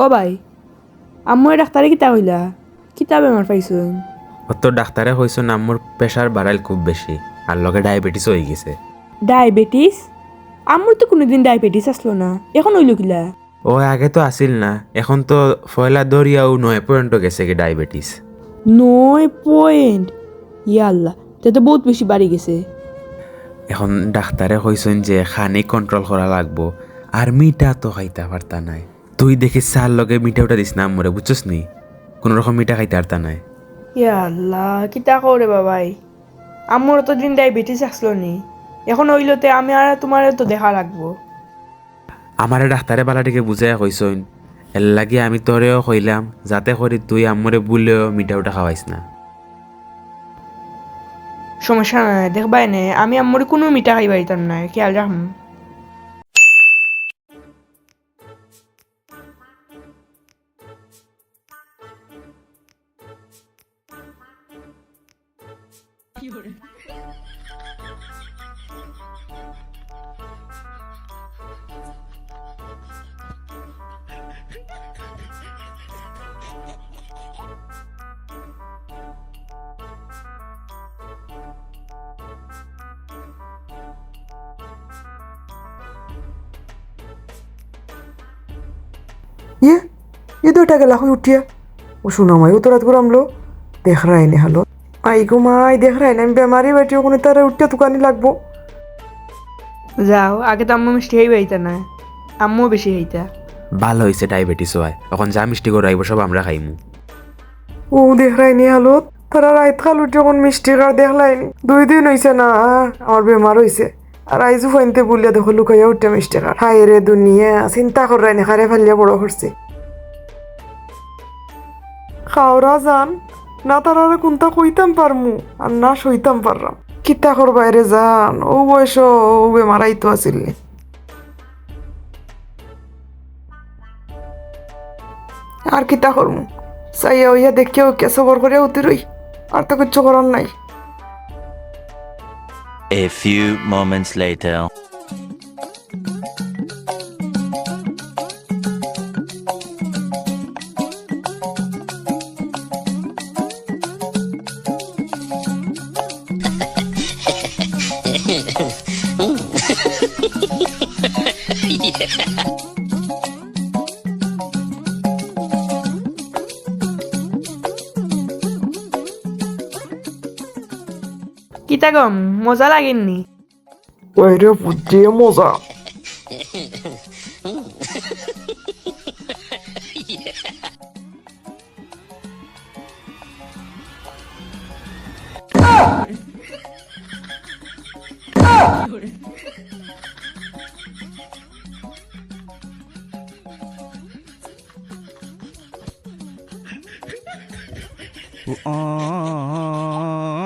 ও ভাই আম্মু ডাক্তারে কিতা হইলা কিতা বেমার পাইছুন? অত ডাক্তারে কইছেন আমার প্রেশার বাড়াইল খুব বেশি আর লগে ডায়াবেটিস হয়ে গেছে। ডায়াবেটিস আম্মুর তো কোনোদিন ডায়াবেটিস আসলো না এখন হইল কিলা? ও আগে তো আসিল না এখন তো ফয়লা দরিয়াও নয় পর্যন্ত গেছে কি ডায়াবেটিস নয় পয়েন্ট ইয়া আল্লাহ তে তো বহুত বেশি বাড়ি গেছে। এখন ডাক্তারে কইছেন যে খানি কন্ট্রোল করা লাগবো আর মিঠা তো খাইতে পারতা নাই। তুই দেখিস চার লগে মিঠা উঠা দিস না মরে বুঝছস নি? কোনো রকম মিঠা খাইতে পারতা নাই। ইয়া আল্লাহ কিতা করে বাবাই? আম্মুর তো দিন ডায়াবেটিস আসলো নি। এখন হইলতে আমি আর তোমার তো দেখা লাগবো। আমারে ডাক্তারে বালাটিকে বুঝাই কইসইন এর লাগি আমি তোরেও কইলাম যাতে করি তুই আমরে বুলেও মিঠা উঠা খাওয়াইস না। সমস্যা নাই দেখবাই নে আমি আম্মুর কোনো মিঠা খাই পারিতাম না খেয়াল রাখম। ये ये দুটা গেলা হই উঠিয়া। ও শোনা মাই তো রাত আমলো দেখ রাই নে হালো আই গো মাই দেখ রাই না আমি বেমারি বেটি ওখানে তারা উঠিয়া তুকানি লাগবো। যাও আগে তো আম্মু মিষ্টি খাই পাইতা না। আম্মু বেশি খাইতা। ভালো হয়েছে ডায়াবেটিস হয়। এখন যা মিষ্টি করে আইব সব আমরা খাইমু। ও দেখ রাই নি হালো তারা রাইত খাল উঠি যখন মিষ্টি কার দেখলাই নি দুই দিন হইছে না আমার বেমার হইছে। আর আইজু ফাইনতে বলিয়া দেখো লুকাইয়া উঠে মিষ্টি কার হাই রে দুনিয়া চিন্তা কর রাই নি খারে ফেলিয়া বড় করছে। খাওরা যান। না তারা কোনটা কইতাম পারমু আর না সইতাম পারলাম কিতা কর বাইরে যান ও বয়স ও বেমারাই তো আছিল নি। আর কিতা করমু চাইয়া হইয়া দেখিয়া ওকে সবর করে উতি রই, আর তো কিচ্ছু করার নাই A few moments later. কিতাগম মজা লাগেননি ওইরে বুদ্ধি মজা Ah! 그랬어. 어, 어, 어, 어.